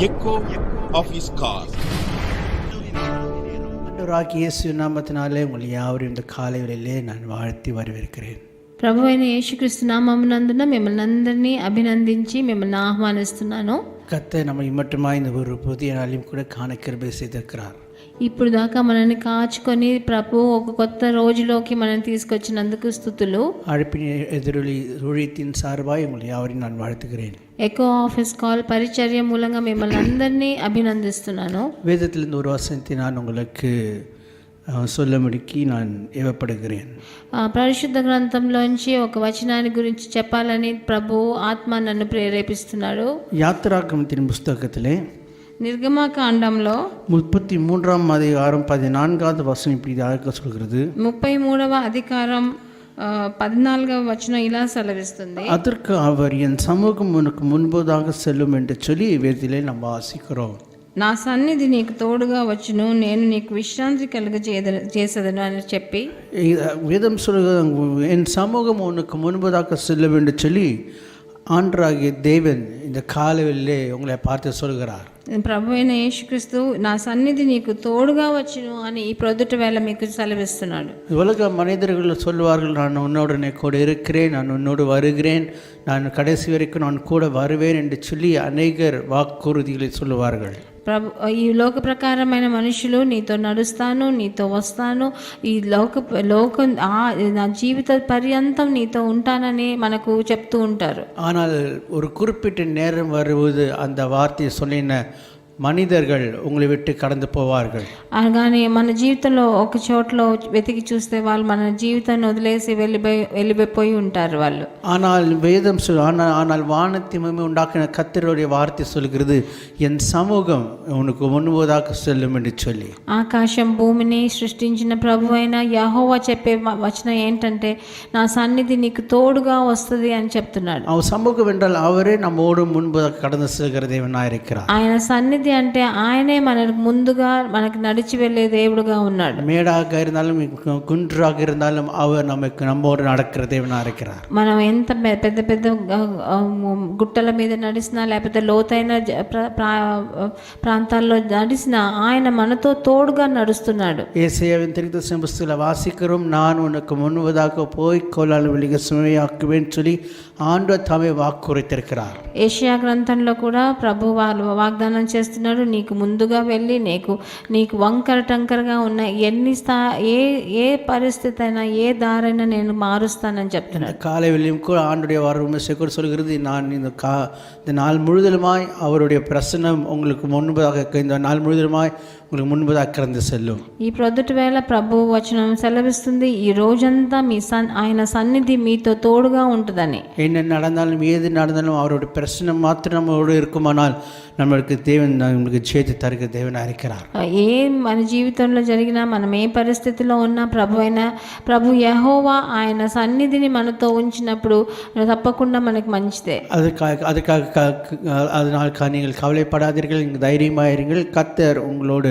echo of his call. ஆண்டவராகிய இயேசு நாமத்தினாலே உங்களை யாவரையும் இந்த காலை வேளையிலே நான் வாழ்த்தி வரவேற்கிறேன் ప్రభు అయిన యేసుక్రీస్తు నామమునందున మిమ్మల్ని అందరినీ అభినందించి మిమ్మల్ని ఆహ్వానిస్తున్నాను கத்தை நம்மை மட்டுமா இந்த ஒரு புதிய நாளையும் கூட காண கிருபை செய்திருக்கிறார் ఇప్పుడు దాకా మనల్ని కాచుకొని ప్రభు ఒక కొత్త రోజులోకి మనం తీసుకొచ్చినందుకు స్థుతులు அழைப்பின் எதிரொலி ஊழியத்தின் சார்பாக உங்களை யாவரையும் நான் வாழ்த்துகிறேன் ఎకో ఆఫీస్ కాల్ పరిచర్య మూలంగా మిమ్మల్ని అందరినీ అభినందిస్తున్నాను வேதத்திலிருந்து ஒரு வசனத்தை நான் உங்களுக்கு அஹ், சொல்லும்படிக்கு நான் ஏவப்படுகிறேன் ఆ పరిశుద్ధ గ్రంథంలోంచి ఒక వచనాన్ని గురించి చెప్పాలని ప్రభు ఆత్మ నన్ను ప్రేరేపిస్తున్నాడు யாத்திராகமத்தின் புஸ்தகத்திலே నిర్గమకాండంలో முப்பத்தி மூன்றாம் அதிகாரம் பதினான்காவது வசனம் இப்படி யாருக்க சொல்கிறது ముప్పై మూడవ అధికారం ఆ, పద్నాలుగవ వచనం ఇలా సెలవిస్తుంది அதற்கு அவர் என் சமூகம் உனக்கு முன்பதாக செல்லும் என்று சொல்லி வேதத்திலே நாம் வாசிக்கிறோம் నా సన్నిధి నీకు తోడుగా వచ్చును నేను నీకు విశ్రాంతి కలుగ చేసేదను అని చెప్పి இது வேதம் சொல்கிறது என் சமூகம் உனக்கு முன்பதாக செல்லும் என்று சொல்லி ஆண்டராகிய தேவன் இந்த காலவெளியிலே உங்களை பார்த்து சொல்கிறார் ప్రభు అయిన యేసుక్రీస్తు నా సన్నిధి నీకు తోడుగా వచ్చును అని ఈ ప్రొద్దుట వేళ మీకు సెలవిస్తున్నాడు உலக மனிதர்கள் சொல்வார்கள் நான் உன்னோடனே கூட இருக்கிறேன் நான் உன்னோடு வருகிறேன் நான் கடைசி வரைக்கும் நான் கூட வருவேன் என்று சொல்லி அநேகர் வாக்குறுதிகளை சொல்லுவார்கள் ప్రభు ఈ లోక ప్రకారమైన మనుషులు నీతో నడుస్తాను నీతో వస్తాను ఈ లోక లోకం ఆ నా జీవిత పర్యంతం నీతో ఉంటానని మనకు చెప్తూ ఉంటారు ஆனால் ஒரு குறிப்பிட்ட நேரம் வருவது அந்த வார்த்தையை சொல்லின மனிதர்கள் உங்களை விட்டு கடந்து போவார்கள் కానీ మన జీవితంలో ఒక చోట్లో వెతికి చూస్తే వాళ్ళు మన జీవితాన్ని వదిలేసి వెళ్ళిపోయి వెళ్ళిపోయి ఉంటారు వాళ్ళు ஆனால் வேதம் சொல் ஆனால் ஆனால் வானத்தியமே உண்டாக்கின கத்தருடைய வார்த்தை சொல்கிறது என் சமூகம் உனக்கு முன்பதாக செல்லும் என்று சொல்லி ఆకాశం భూమిని సృష్టించిన ప్రభు అయిన యహోవా చెప్పే వ- వచనం ఏంటంటే నా సన్నిధి నీకు తోడుగా వస్తుంది అని చెప్తున్నాడు அவன் சமூகம் என்றால் அவரே நம்மோடு முன்பதாக கடந்து செல்கிற தேவனாக இருக்கிறார் ఆయన సన్నిధి అంటే ఆయనే మనకు ముందుగా మనకు నడిచి వెళ్ళే దేవుడుగా ఉన్నాడు மேடாக இருந்தாலும் குன்றாக இருந்தாலும் அவர் நமக்கு நம்மோடு நடக்கிற தேவனாக இருக்கிறார் మనం ఎంత పె- పెద్ద పెద్ద ఆ, ఆ, గుట్టల మీద నడిచినా లేకపోతే లోతైన జ- ప్ర- ప్రా- ప్రాంతాల్లో నడిచినా ఆయన మనతో తోడుగా నడుస్తున్నాడు ஏசையாவின் திருத்த புஸ்தகத்தில் வாசிக்கிறோம் நான் உனக்கு முன்பதாக போய் கோலால் வெளியே சுமையாக்குவேன் சொல்லி ஆண்டவர் தாமே வாக்குரைத்திருக்கிறார் ఏషియా గ్రంథంలో కూడా ప్రభు వాళ్ళు వాగ్దానం చేస్తున్నాడు నీకు ముందుగా వెళ్ళి నీకు నీకు వంకర టంకరగా ఉన్న ఎన్ని స్థా ఏ ఏ పరిస్థితి అయినా ఏ దారైనా నేను మారుస్తానని చెప్తున్నాడు இந்த காலை வெளியும் கூட ஆண்டுடைய வரும் கூட சொல்கிறது நான் இந்த கா இந்த நாள் முழுதலுமாய் அவருடைய பிரசனம் உங்களுக்கு முன்பதாக இந்த நாள் முழுதலுமாய் உங்களுக்கு முன்பதாக கடந்து செல்லும் ఈ ప్రొద్దుటి వేళ ప్రభు వచనం సెలవిస్తుంది ఈ రోజంతా మీ సన్ ఆయన సన్నిధి మీతో తోడుగా ఉంటుందని என்ன நடந்தாலும் ஏது நடந்தாலும் அவருடைய பிரசனம் மாத்திரம் நம்மளோடு இருக்குமானால் நம்மளுக்கு தேவன் நம்மளுக்கு ஜெயித்து தருகிற தேவனாக இருக்கிறார் ఏ మన జీవితంలో జరిగినా మనం ఏ పరిస్థితిలో ఉన్నా ప్రభు అయిన ప్రభు యహోవా ఆయన సన్నిధిని మనతో ఉంచినప్పుడు తప్పకుండా మనకి మంచిదే அதுக்காக அதுக்காக க- அதனால் நீங்கள் கவலைப்படாதீர்கள் நீங்கள் தைரியமாயிருங்கள் கத்தர் உங்களோடு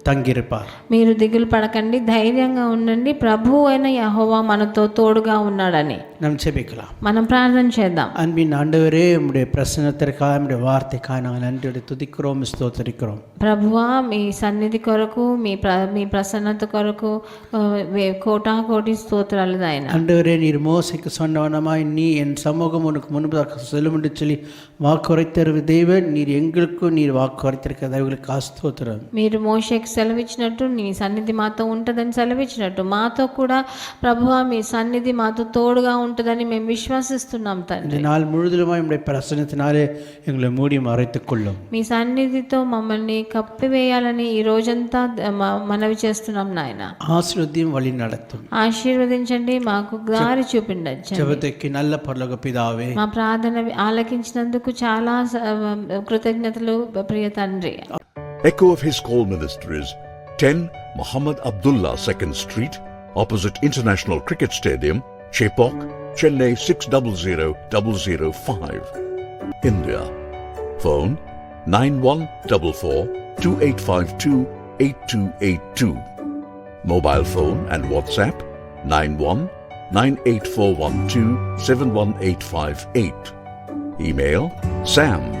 தங்கியிருப்பார் మీరు దిగులు పడకండి ధైర్యంగా ఉండండి ప్రభు అయిన యహోవా మనతో తోడుగా ఉన్నాడని நாம் செபிக்கலாம் మనం ప్రార్థన చేద్దాం அன்பின் ஆண்டவரே உம்முடைய பிரசனத்திற்காக உம்முடைய வார்த்தைக்காக நாங்கள் நன்றியோடு துதிக்கிறோம் ஸ்தோத்தரிக்கிறோம் ప్రభువా మీ సన్నిధి కొరకు మీ ప్ర మీ ప్రసన్నత కొరకు ఆ, వే- కోటా కోటి స్తోత్రాలు ఆయన ஆண்டவரே நீர் மோசைக்கு சொன்னவனமாய் நீ என் சமூகம் உனக்கு முன்பதாக செல்லும் என்று சொல்லி வாக்குரைத்தருவ தேவன் நீர் எங்களுக்கும் நீர் வாக்குரைத்திருக்கிற தேவர்களுக்கு ஸ்தோத்திரம் మీరు మోషేకి సెలవిచ్చినట్టు నీ సన్నిధి మాతో ఉంటుందని సెలవిచ్చినట్టు మాతో కూడా ప్రభువా మీ సన్నిధి మాతో తోడుగా ఉంటుందని మేము విశ్వసిస్తున్నాం తండ్రి இந்த நாள் முழுவதுமாய் உம்முடைய பிரசனத்தினாலே எங்களை மூடி மறைத்துக் கொள்ளும் మీ సన్నిధితో మమ్మల్ని కప్పివేయాలని ఈ రోజంతా మ- మనవి చేస్తున్నాం నాయన ஆசிரியத்தையும் வழி நடத்தும் ఆశీర్వదించండి మాకు దారి చూపించండి ஜெபத்துக்கு நல்ல பரலோக பிதாவே మా ప్రార్థన ఆలకించినందుకు చాలా స- కృతజ్ఞతలు ప్రియ తండ్రి Echo of His Call Ministries, 10 Muhammad Abdullah 2nd Street, opposite International Cricket Stadium, Chepok, Chennai 600005. India. Phone 9144 2852 8282. Mobile phone and WhatsApp 91 98412 71858. Email sam